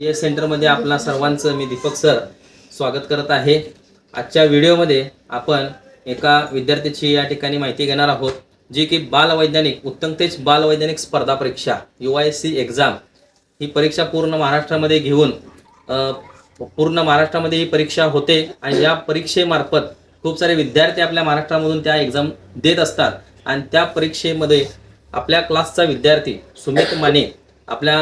S सेंटरमध्ये आपला सर्वांचं मी दीपक सर स्वागत करत आहे. आजच्या व्हिडिओमध्ये आपण एका विद्यार्थ्याची या ठिकाणी माहिती घेणार आहोत जी की बालवैज्ञानिक उत्तमतेज बालवैज्ञानिक स्पर्धा परीक्षा यू आय सी एक्झाम ही परीक्षा पूर्ण महाराष्ट्रामध्ये घेऊन पूर्ण महाराष्ट्रामध्ये ही परीक्षा होते. आणि या परीक्षेमार्फत खूप सारे विद्यार्थी आपल्या महाराष्ट्रामधून त्या एक्झाम देत असतात. आणि त्या परीक्षेमध्ये आपल्या क्लासचा विद्यार्थी सुमित माने आपल्या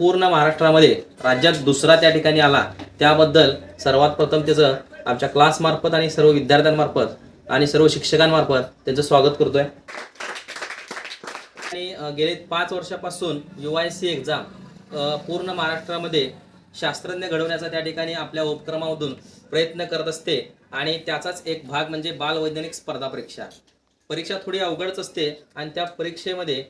पूर्ण महाराष्ट्रामध्ये राज्यात दुसरा त्या ठिकाणी आला. त्याबद्दल सर्वात प्रथम त्याचं आमच्या क्लासमार्फत आणि सर्व विद्यार्थ्यांमार्फत आणि सर्व शिक्षकांमार्फत त्यांचं स्वागत करतोय. आणि गेले पाच वर्षापासून यू आय सी एक्झाम पूर्ण महाराष्ट्रामध्ये शास्त्रज्ञ घडवण्याचा त्या ठिकाणी आपल्या उपक्रमामधून प्रयत्न करत असते आणि त्याचाच एक भाग म्हणजे बालवैज्ञानिक स्पर्धा परीक्षा. परीक्षा थोडी अवघडच असते आणि त्या परीक्षेमध्ये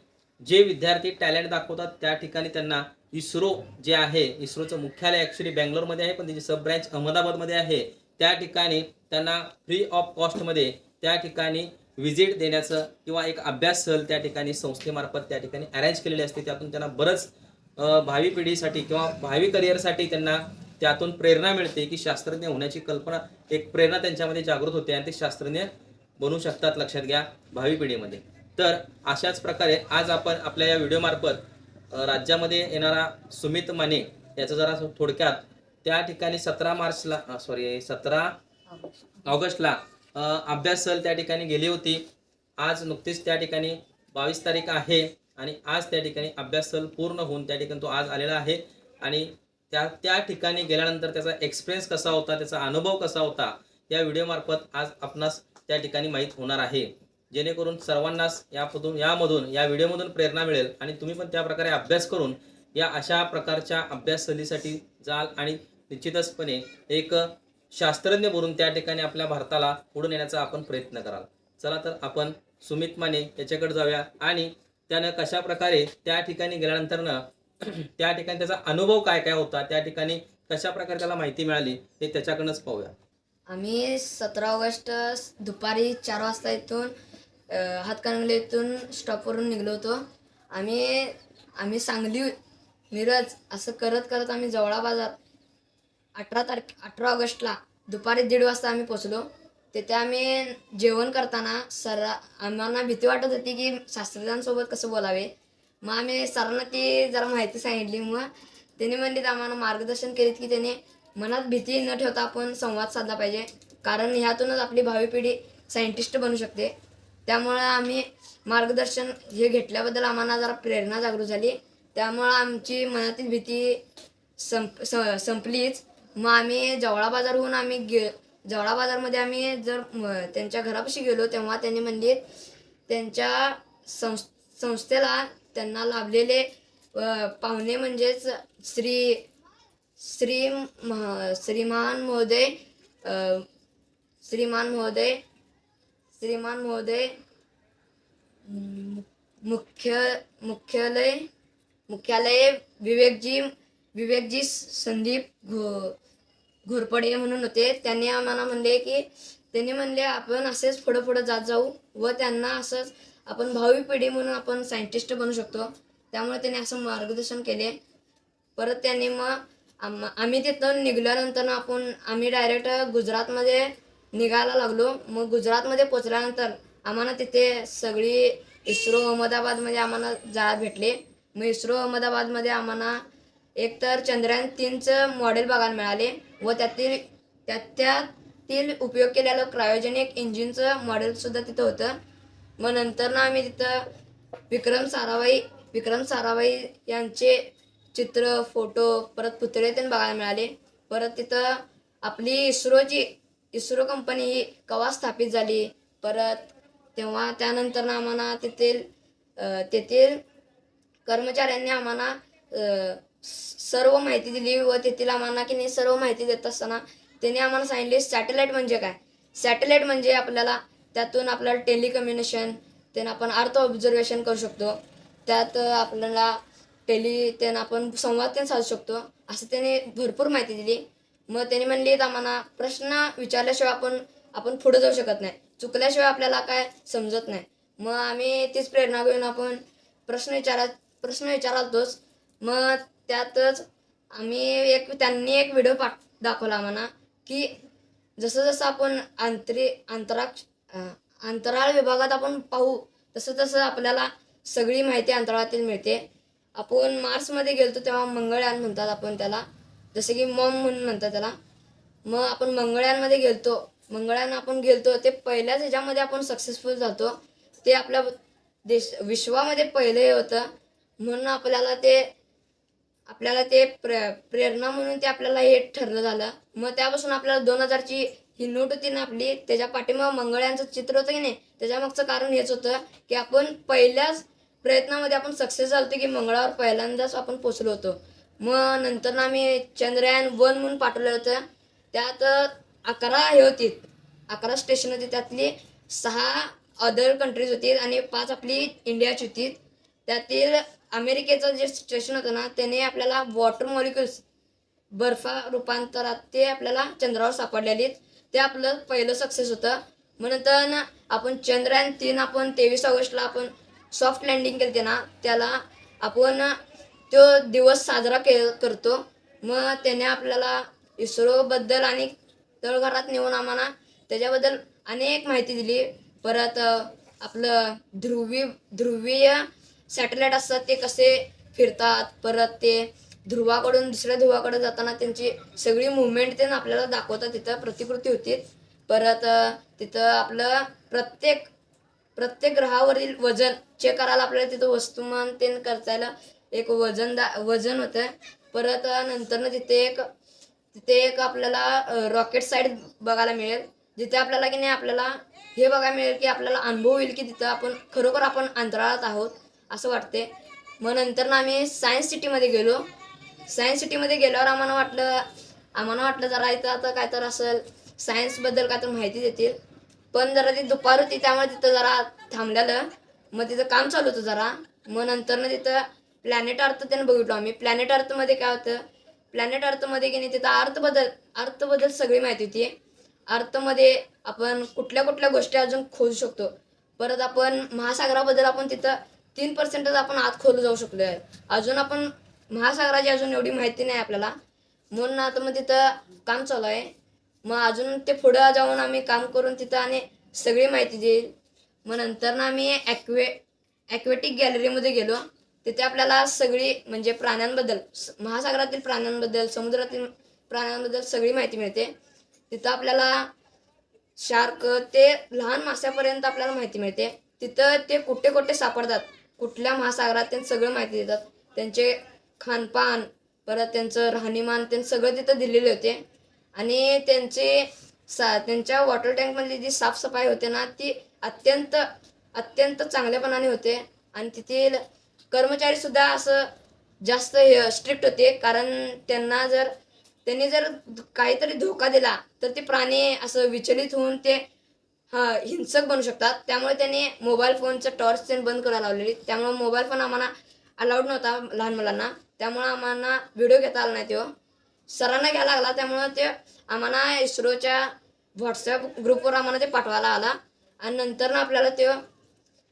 जे विद्यार्थी टॅलेंट दाखवतात त्या ठिकाणी त्यांना इस्रो जे आहे इस्रोचं मुख्यालय ॲक्च्युली बँगलोरमध्ये आहे पण त्याची सब ब्रँच अहमदाबादमध्ये आहे. त्या ठिकाणी त्यांना फ्री ऑफ कॉस्टमध्ये त्या ठिकाणी व्हिजिट देण्याचं किंवा एक अभ्यास सहल त्या ठिकाणी संस्थेमार्फत त्या ठिकाणी अरेंज केलेली असते. त्यातून त्यांना बरंच भावी पिढीसाठी किंवा भावी करिअरसाठी त्यांना त्यातून प्रेरणा मिळते की शास्त्रज्ञ होण्याची कल्पना एक प्रेरणा त्यांच्यामध्ये जागृत होते आणि ते शास्त्रज्ञ बनू शकतात लक्षात घ्या भावी पिढीमध्ये. तर अशाच प्रकारे आज आपण आपल्या या व्हिडिओमार्फत राज्यामध्ये येणारा सुमित माने याचं जरा थोडक्यात त्या ठिकाणी सतरा मार्चला सॉरी सतरा ऑगस्टला अभ्यास सहल त्या ठिकाणी गेली होती. आज नुकतीच त्या ठिकाणी बावीस तारीख आहे आणि आज त्या ठिकाणी अभ्यास सहल पूर्ण होऊन त्या ठिकाणी तो आज आलेला आहे. आणि त्या त्या ठिकाणी गेल्यानंतर त्याचा एक्सपिरियन्स कसा होता त्याचा अनुभव कसा होता या व्हिडिओमार्फत आज आपणास त्या ठिकाणी माहीत होणार आहे. जेणेकरून सर्वांनाच यामधून यामधून या व्हिडिओमधून प्रेरणा मिळेल आणि तुम्ही पण त्या प्रकारे अभ्यास करून या अशा प्रकारच्या अभ्यास सहलीसाठी जाल आणि निश्चितचपणे एक शास्त्रज्ञ बोलून त्या ठिकाणी आपल्या भारताला पुढे नेण्याचा आपण प्रयत्न कराल. चला तर आपण सुमित माने याच्याकडे जाऊया आणि त्यानं कशा प्रकारे त्या ठिकाणी गेल्यानंतरनं त्या ठिकाणी त्याचा अनुभव काय काय होता त्या ठिकाणी कशा प्रकारे त्याला माहिती मिळाली हे त्याच्याकडनंच पाहूया. आम्ही सतरा ऑगस्ट दुपारी चार वाजता इथून हातकणंगलेतून स्टॉपवरून निघलो होतो. आम्ही आम्ही सांगली मिरज असं करत करत आम्ही जवळा बाजार. अठरा तारखे अठरा ऑगस्टला दुपारी दीड वाजता आम्ही पोचलो तिथे आम्ही जेवण करताना सर आम्हाला भीती वाटत होती की शास्त्रज्ञांसोबत कसं बोलावे. मग आम्ही सरांना ती जरा माहिती सांगितली. मग त्यांनी म्हणले आम्हाला मार्गदर्शन केले की त्याने मनात भीती न ठेवता आपण संवाद साधला पाहिजे. कारण ह्यातूनच आपली भावी पिढी सायंटिस्ट बनू शकते. त्यामुळं आम्ही मार्गदर्शन हे घेतल्याबद्दल आम्हाला जरा प्रेरणा जागृत झाली. त्यामुळं आमची मनातील भीती संप स- संपलीच. मग आम्ही जवळा बाजारहून आम्ही गे जवळा बाजारमध्ये आम्ही जर म- त्यांच्या घरापाशी गेलो तेव्हा त्यांनी म्हणले त्यांच्या संस् संस्थेला त्यांना लाभलेले पाहुणे म्हणजेच श्री श्री महा श्रीमान महोदय श्रीमान महोदय श्रीमान महोदय मुख्य मुख्यालय मुख्यालय विवेकजी विवेकजी संदीप घो घोरपडे म्हणून होते. त्यांनी आम्हाला म्हणले की त्यांनी म्हणले आपण असेच पुढं पुढं जात जाऊ व त्यांना असंच आपण भावी पिढी म्हणून आपण सायंटिस्ट बनू शकतो. त्यामुळे त्यांनी असं मार्गदर्शन केले. परत त्यांनी मग आम आम्ही तिथं निघाल्यानंतर आपण आम्ही डायरेक्ट गुजरातमध्ये निघायला लागलो. मग गुजरातमध्ये पोचल्यानंतर आम्हाला तिथे सगळी इस्रो अहमदाबादमध्ये आम्हाला जायला भेटले. मग इस्रो अहमदाबादमध्ये आम्हाला एकतर चंद्रयान तीनचं मॉडेल बघायला मिळाले व त्यातील त्या त्यातील उपयोग केलेलं क्रायोजेनिक इंजिनचं मॉडेलसुद्धा तिथं होतं. मग नंतर ना आम्ही तिथं विक्रम साराभाई विक्रम साराभाई यांचे चित्र फोटो परत पुतळे त्यांना बघायला मिळाले. परत तिथं आपली इस्रोची इस्रो कंपनी ही कवा स्थापित झाली? परत तेव्हा त्यानंतर आम्हाला तेथील तेथील कर्मचाऱ्यांनी आम्हाला सर्व माहिती दिली व तेथील आम्हाला की नाही सर्व माहिती देत असताना त्यांनी आम्हाला सांगितले सॅटेलाईट म्हणजे काय? सॅटेलाईट म्हणजे आपल्याला त्यातून आपल्याला टेलिकम्युनिकेशन त्यांना आपण अर्थ ऑब्झर्वेशन करू शकतो. त्यात आपल्याला टेली त्यांना आपण संवाद त्यांना साधू शकतो. असं त्याने भरपूर माहिती दिली. मग त्यांनी म्हणली आम्हाला प्रश्न विचारल्याशिवाय आपण आपण पुढे जाऊ शकत नाही. चुकल्याशिवाय आपल्याला काय समजत नाही. मग आम्ही तीच प्रेरणा घेऊन आपण प्रश्न विचारा प्रश्न विचारालतोच मग त्यातच आम्ही एक त्यांनी एक व्हिडिओ पाठ दाखवला आम्हाला की जसं जसं आपण अंतरी अंतराक्ष अंतराळ विभागात आपण पाहू तसं तसं आपल्याला सगळी माहिती अंतराळातील मिळते. आपण मार्समध्ये गेलतो तेव्हा मंगळयान म्हणतात आपण त्याला. जसं की मॉम म्हणून म्हणतात त्याला. मग आपण मंगळ्यांमध्ये गेलतो. मंगळ्यांना आपण गेलतो. ते पहिल्याच ह्याच्यामध्ये आपण सक्सेसफुल जातो ते आपल्या देश विश्वामध्ये पहिले हे होतं. म्हणून आपल्याला ते आपल्याला ते प्र प्रेरणा म्हणून ते आपल्याला हे ठरलं झालं. मग त्यापासून आपल्याला दोन हजारची ही नोट होती ना आपली त्याच्या पाठीमा मंगळ्यांचं चित्र होतं की नाही त्याच्यामागचं कारण हेच होतं की आपण पहिल्याच प्रयत्नामध्ये आपण सक्सेस झालो की मंगळावर पहिल्यांदाच आपण पोचलो होतो. मग नंतर ना आम्ही चंद्रयान वन म्हणून पाठवलं होतं. त्यात अकरा हे होती. अकरा स्टेशन होती. त्यातली सहा अदर कंट्रीज होती आणि पाच आपली इंडियाची होती. त्यातील अमेरिकेचं जे स्टेशन होतं ना त्याने आपल्याला वॉटर मॉलिक्युल्स बर्फा रूपांतरात ते आपल्याला चंद्रावर सापडलेली. ते आपलं पहिलं सक्सेस होतं. मग नंतर ना आपण चंद्रयान तीन आपण तेवीस ऑगस्टला आपण सॉफ्ट लँडिंग केली ना त्याला आपण तो दिवस साजरा के करतो. मग त्याने आपल्याला इस्रोबद्दल आणि तळघरात नेऊन आम्हाला त्याच्याबद्दल अनेक माहिती दिली. परत आपलं ध्रुवी ध्रुवीय सॅटेलाईट असतात ते कसे फिरतात परत ते ध्रुवाकडून दुसऱ्या ध्रुवाकडे जाताना त्यांची सगळी मुवमेंट ते आपल्याला दाखवतात. तिथं प्रतिकृती होती. परत तिथं आपलं प्रत्येक प्रत्येक ग्रहावरील वजन चेक करायला आपल्याला तिथं वस्तुमान ते करतायला एक वजन दा वजन होतं परत नंतर तिथे एक तिथे एक आपल्याला रॉकेट साईड बघायला मिळेल. जिथे आपल्याला की नाही आपल्याला हे बघायला मिळेल की आपल्याला अनुभव होईल की तिथं आपण खरोखर आपण अंतराळात आहोत असं वाटते मग नंतर ना आम्ही सायन्स सिटीमध्ये गेलो. सायन्स सिटीमध्ये गेल्यावर आम्हाला वाटलं आम्हाला वाटलं जरा इथं आता काय तर असेल सायन्सबद्दल काय तर माहिती देतील. पण जरा ती दुपार होती त्यामुळे तिथं जरा थांबलेलं. मग तिथं काम चालू होतं जरा. मग नंतर ना तिथं प्लॅनेट अर्थ त्यानं बघितलो आम्ही. प्लॅनेट अर्थमध्ये काय होतं? प्लॅनेट अर्थमध्ये की नाही तिथं अर्थबद्दल अर्थबद्दल सगळी माहिती होती. अर्थमध्ये आपण कुठल्या कुठल्या गोष्टी अजून खोलू शकतो. परत आपण महासागराबद्दल आपण तिथं तीन पर्सेंटच आपण आत खोलू जाऊ शकलो आहे अजून आपण महासागराची अजून एवढी माहिती नाही आपल्याला. म्हणून आता मग तिथं काम चालू आहे. मग अजून ते पुढं जाऊन आम्ही काम करून तिथं आणि सगळी माहिती देईल. मग नंतर ना आम्ही ॲक्वे ॲक्वेटिक गॅलरीमध्ये गेलो. तिथे आपल्याला सगळी म्हणजे प्राण्यांबद्दल महासागरातील प्राण्यांबद्दल समुद्रातील प्राण्यांबद्दल सगळी माहिती मिळते. तिथं आपल्याला शार्क ते लहान माशापर्यंत आपल्याला माहिती मिळते. तिथं ते कुठे कुठे सापडतात कुठल्या महासागरात त्यांनी सगळं माहिती देतात. त्यांचे खानपान परत त्यांचं राहणीमान त्यांनी सगळं तिथं दिलेले होते. आणि त्यांचे सा त्यांच्या वॉटर टँकमधली जी साफसफाई होते ना ती अत्यंत अत्यंत चांगल्यापणाने होते. आणि तेथील कर्मचारी सुद्धा असं जास्त हे स्ट्रिक्ट होते. कारण त्यांना जर त्यांनी जर काहीतरी धोका दिला तर ते प्राणी असं विचलित होऊन ते हा हिंसक बनू शकतात. त्यामुळे त्यांनी मोबाईल फोनचं टॉर्च त्यांनी बंद करायला लावलेली. त्यामुळे मोबाईल फोन आम्हाला अलाउड नव्हता लहान मुलांना. त्यामुळे आम्हाला व्हिडिओ घेता आला नाही तो. सरांना घ्यायला लागला. त्यामुळं ते आम्हाला इस्रोच्या व्हॉट्सअप ग्रुपवर आम्हाला ते पाठवायला आला. आणि नंतर ना आपल्याला ते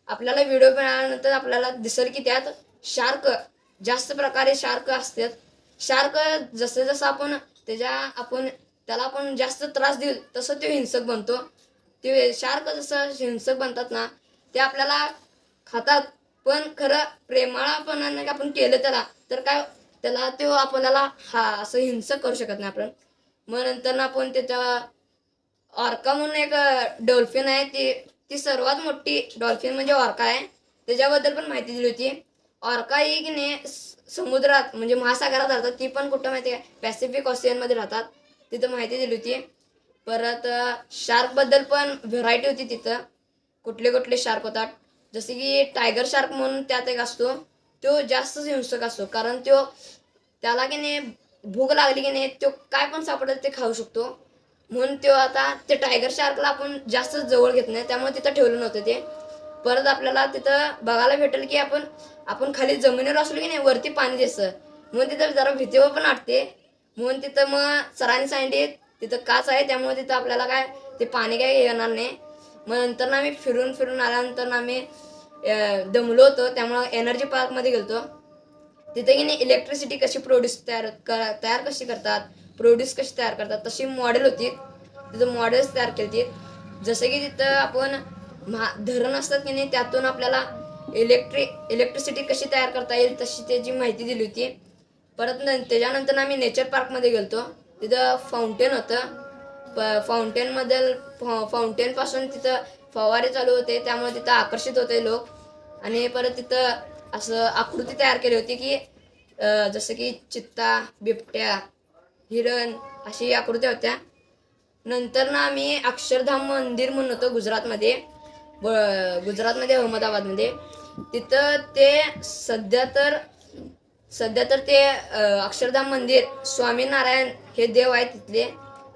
आपल्याला व्हिडिओ मिळाल्यानंतर आपल्याला दिसेल की त्यात शार्क जास्त प्रकारे शार्क असतात. शार्क जसं जसं आपण त्याच्या आपण त्याला आपण जास्त त्रास देऊ तसं तो हिंसक बनतो. ते शार्क जसं हिंसक बनतात ना ते आपल्याला खातात. पण खरं प्रेमाळापणाने आपण केलं त्याला तर काय त्याला तो आपल्याला हा असं हिंसक करू शकत नाही आपण. मग नंतर ना आपण त्याच्या ऑर्का म्हणून एक डॉल्फिन आहे ती ती सर्वात मोठी डॉल्फिन म्हणजे ऑर्का आहे. त्याच्याबद्दल पण माहिती दिली होती. ऑर्का ही की नाही स- समुद्रात म्हणजे महासागरात राहतात. ती पण कुठं माहिती आहे पॅसिफिक ऑसियनमध्ये राहतात. तिथं माहिती दिली होती. परत शार्कबद्दल पण व्हरायटी होती तिथं. कुठले कुठले शार्क होतात. जसे की टायगर शार्क म्हणून त्यात एक असतो. तो जास्तच हिंसक असतो. कारण तो त्याला की नाही भूक लागली की नाही तो काय पण सापडत ते खाऊ शकतो. म्हणून तो आता ते टायगर शार्कला आपण जास्त जवळ घेत नाही त्यामुळे तिथं ठेवलं नव्हतं ते. परत आपल्याला तिथं बघायला भेटेल की आपण आपण खाली जमिनीवर असलो की नाही वरती पाणी दिसतं. म्हणून तिथं जरा भीतीवर पण वाटते. म्हणून तिथं मग सरांनी सांगितले तिथं काच आहे त्यामुळे तिथं आपल्याला काय ते पाणी काय येणार नाही. मग नंतर ना आम्ही फिरून फिरून आल्यानंतर ना आम्ही दमलो होतो त्यामुळं एनर्जी पार्कमध्ये गेलतो. तिथे की नाही इलेक्ट्रिसिटी कशी प्रोड्यूस तयार कर तयार कशी करतात? प्रोड्यूस कशी तयार करतात तशी मॉडेल होती. तिथं मॉडेल्स तयार केली जसं की तिथं आपण महा धरण असतात की नाही त्यातून आपल्याला इलेक्ट्रिक इलेक्ट्रिसिटी कशी तयार करता येईल तशी त्याची माहिती दिली होती. परत न त्याच्यानंतर आम्ही नेचर पार्कमध्ये गेलतो. तिथं फाउंटेन होतं. प फाउंटेनमधील फाउंटेनपासून तिथं फवारे चालू होते. त्यामुळे तिथं आकर्षित होते लोक. आणि परत तिथं असं आकृती तयार केली होती की जसं की चित्ता बिबट्या हिरण अशी आकृत्या होत्या. नंतर ना आम्ही अक्षरधाम मंदिर म्हणून होतो गुजरातमध्ये ब- गुजरातमध्ये अहमदाबादमध्ये. तिथं ते सध्या तर सध्या तर ते अक्षरधाम मंदिर स्वामीनारायण हे देव आहेत तिथले.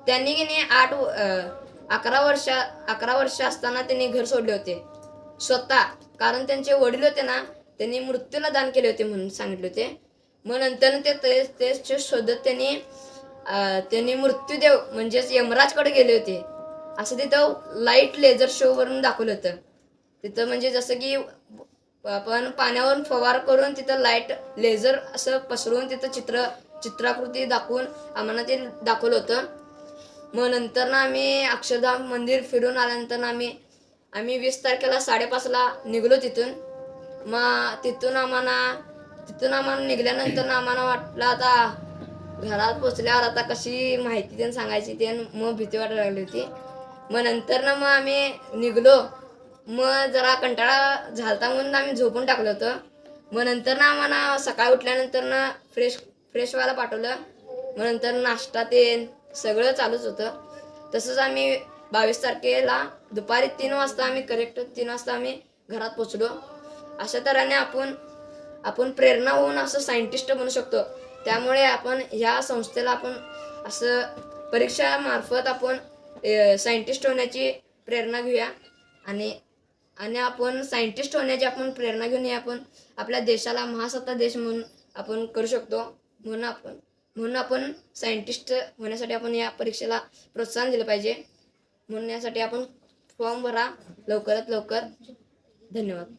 त्यांनी की नाही आठ व- अकरा वर्षा अकरा वर्ष असताना त्यांनी घर सोडले होते. स्वतः. कारण त्यांचे वडील होते ना त्यांनी मृत्यूला दान केले होते म्हणून सांगितले होते. मग नंतर ते ते- त्याचे शोधत त्यांनी त्यांनी मृत्यूदेव म्हणजेच यमराजकडे गेले होते. असं तिथं लाइट लेझर शोवरून दाखवलं होतं. तिथं म्हणजे जसं की आपण पाण्यावरून फवार करून तिथं लाइट लेझर असं पसरवून तिथं चित्र चित्राकृती दाखवून आम्हाला ते दाखवलं होतं. मग नंतर ना आम्ही अक्षरधाम मंदिर फिरून आल्यानंतर ना आम्ही आम्ही वीस तारखेला साडेपाचला निघलो तिथून. मग तिथून आम्हाला तिथून आम्हाला निघाल्यानंतर ना आम्हाला वाटलं आता घरात पोचल्यावर आता कशी माहिती त्यांनी सांगायची ते मग भीती वाटायला लागली होती. मग नंतर ना मग आम्ही निघलो. मग जरा कंटाळा झालता म्हणून आम्ही झोपून टाकलं होतं. मग नंतर ना आम्हाला सकाळी उठल्यानंतर ना फ्रेश फ्रेश व्हायला पाठवलं. मग नंतर नाश्ता ते सगळं चालूच होतं. तसंच आम्ही बावीस तारखेला दुपारी तीन वाजता आम्ही करेक्ट तीन वाजता आम्ही घरात पोचलो. अशा तऱ्हेने आपण आपण प्रेरणा होऊन असं सायंटिस्ट बनू शकतो. त्यामुळे आपण ह्या संस्थेला आपण असं परीक्षामार्फत आपण सायंटिस्ट होण्याची प्रेरणा घेऊया. आणि आणि आपण सायंटिस्ट होण्याची आपण प्रेरणा घेऊन हे आपण आपल्या देशाला महासत्ता देश म्हणून आपण करू शकतो. म्हणून आपण म्हणून आपण सायंटिस्ट होण्यासाठी आपण या परीक्षेला प्रोत्साहन दिलं पाहिजे. म्हणून यासाठी आपण फॉर्म भरा लवकरात लवकर. धन्यवाद.